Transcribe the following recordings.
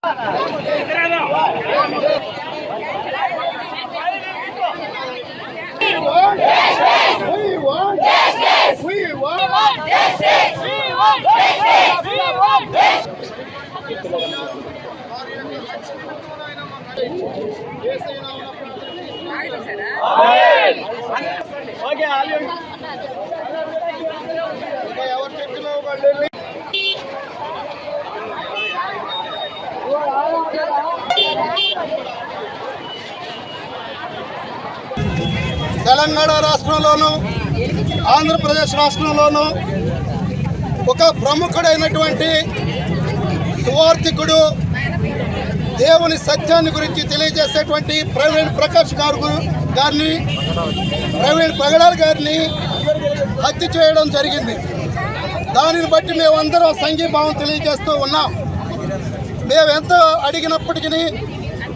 justice. ఎవరు చెప్పినా వాళ్ళు తెలంగాణ రాష్ట్రంలోను ఆంధ్రప్రదేశ్ రాష్ట్రంలోను ఒక ప్రముఖుడైనటువంటి సువార్థికుడు దేవుని సత్యాన్ని గురించి తెలియజేసేటువంటి ప్రవీణ్ ప్రకాష్ గారు గారిని ప్రవీణ్ పగడాల్ గారిని హత్య చేయడం జరిగింది. దానిని బట్టి మేమందరం సంఘీభావం తెలియజేస్తూ ఉన్నాం. మేము అడిగినప్పటికీ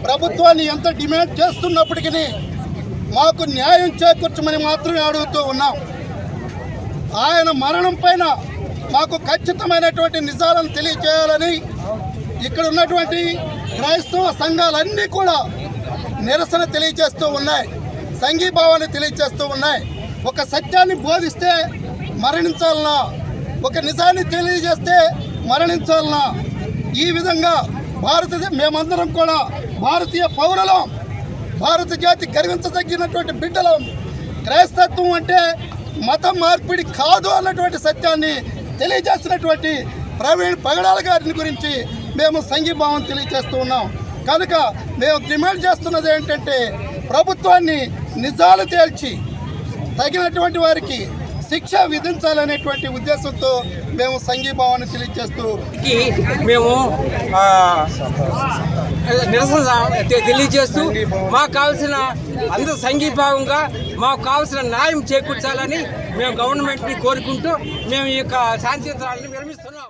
ప్రభుత్వాన్ని ఎంత డిమాండ్ చేస్తున్నప్పటికీ మాకు న్యాయం చేకూర్చమని మాత్రమే అడుగుతూ ఉన్నాం. ఆయన మరణం పైన మాకు ఖచ్చితమైనటువంటి నిజాలను తెలియచేయాలని ఇక్కడ ఉన్నటువంటి క్రైస్తవ సంఘాలన్నీ కూడా నిరసన తెలియజేస్తూ ఉన్నాయి. సంఘీభావాన్ని తెలియజేస్తూ ఉన్నాయి. ఒక సత్యాన్ని బోధిస్తే మరణించాలన్నా ఒక నిజాన్ని తెలియజేస్తే మరణించాలన్నా ఈ విధంగా భారతదేశ మేమందరం కూడా భారతీయ పౌరులం. భారత జాతి గర్వించదగినటువంటి బిడ్డలం. క్రైస్తత్వం అంటే మత మార్పిడి కాదు అన్నటువంటి సత్యాన్ని తెలియజేస్తున్నటువంటి ప్రవీణ్ పగడాల గారిని గురించి మేము సంఘీభావం తెలియజేస్తూ ఉన్నాం. కనుక మేము డిమాండ్ చేస్తున్నది ఏంటంటే ప్రభుత్వాన్ని నిజాలు తేల్చి తగినటువంటి వారికి శిక్ష విధించాలనేటువంటి ఉద్దేశంతో మేము సంఘీభావాన్ని తెలియజేస్తూ కి మేము నిరసన తెలియజేస్తూ మాకు కావాల్సిన అందరూ సంఘీభావంగా మాకు కావాల్సిన న్యాయం చేకూర్చాలని మేము గవర్నమెంట్ని కోరుకుంటూ మేము ఈ యొక్క శాంతియుతాలను నిర్మిస్తున్నాం